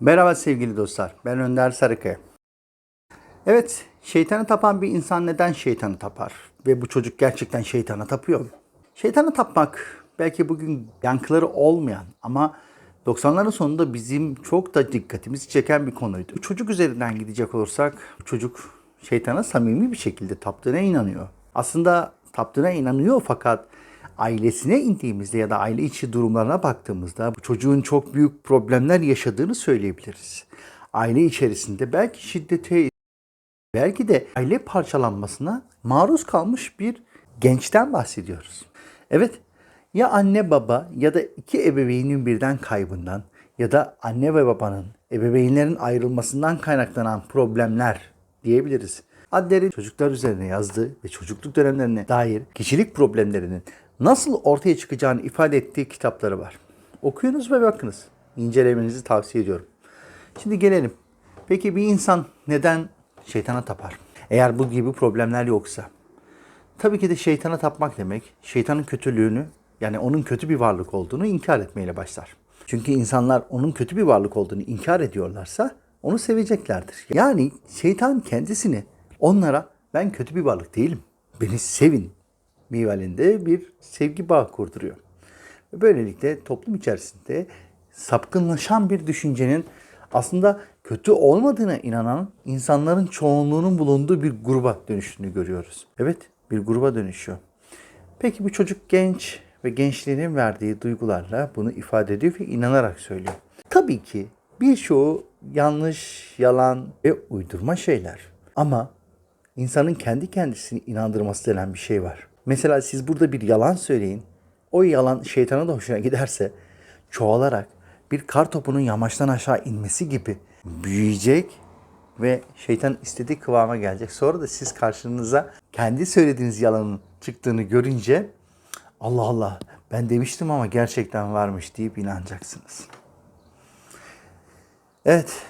Merhaba sevgili dostlar. Ben Önder Sarıkaya. Evet, şeytanı tapan bir insan neden şeytanı tapar? Ve bu çocuk gerçekten şeytana tapıyor mu? Şeytanı tapmak belki bugün yankıları olmayan ama 90'ların sonunda bizim çok da dikkatimizi çeken bir konuydu. Çocuk üzerinden gidecek olursak çocuk şeytana samimi bir şekilde taptığına inanıyor. Aslında taptığına inanıyor fakat ailesine indiğimizde ya da aile içi durumlarına baktığımızda çocuğun çok büyük problemler yaşadığını söyleyebiliriz. Aile içerisinde belki şiddete, belki de aile parçalanmasına maruz kalmış bir gençten bahsediyoruz. Evet, ya anne baba ya da iki ebeveynin birden kaybından ya da anne ve babanın ebeveynlerin ayrılmasından kaynaklanan problemler diyebiliriz. Adler'in çocuklar üzerine yazdığı ve çocukluk dönemlerine dair kişilik problemlerinin nasıl ortaya çıkacağını ifade ettiği kitapları var. Okuyunuz ve bakınız. İncelemenizi tavsiye ediyorum. Şimdi gelelim. Peki bir insan neden şeytana tapar? Eğer bu gibi problemler yoksa. Tabii ki de şeytana tapmak demek, şeytanın kötülüğünü yani onun kötü bir varlık olduğunu inkar etmeyle başlar. Çünkü insanlar onun kötü bir varlık olduğunu inkar ediyorlarsa onu seveceklerdir. Yani şeytan kendisini onlara ben kötü bir varlık değilim, beni sevin mivalinde bir sevgi bağı kurduruyor. Ve böylelikle toplum içerisinde sapkınlaşan bir düşüncenin aslında kötü olmadığına inanan insanların çoğunluğunun bulunduğu bir gruba dönüştüğünü görüyoruz. Evet, bir gruba dönüşüyor. Peki bu çocuk genç ve gençliğinin verdiği duygularla bunu ifade ediyor ve inanarak söylüyor. Tabii ki birçoğu yanlış, yalan ve uydurma şeyler. Ama insanın kendi kendisini inandırması denen bir şey var. Mesela siz burada bir yalan söyleyin. O yalan şeytana da hoşuna giderse çoğalarak bir kar topunun yamaçtan aşağı inmesi gibi büyüyecek ve şeytan istediği kıvama gelecek. Sonra da siz karşınıza kendi söylediğiniz yalanın çıktığını görünce Allah Allah ben demiştim ama gerçekten varmış deyip inanacaksınız. Evet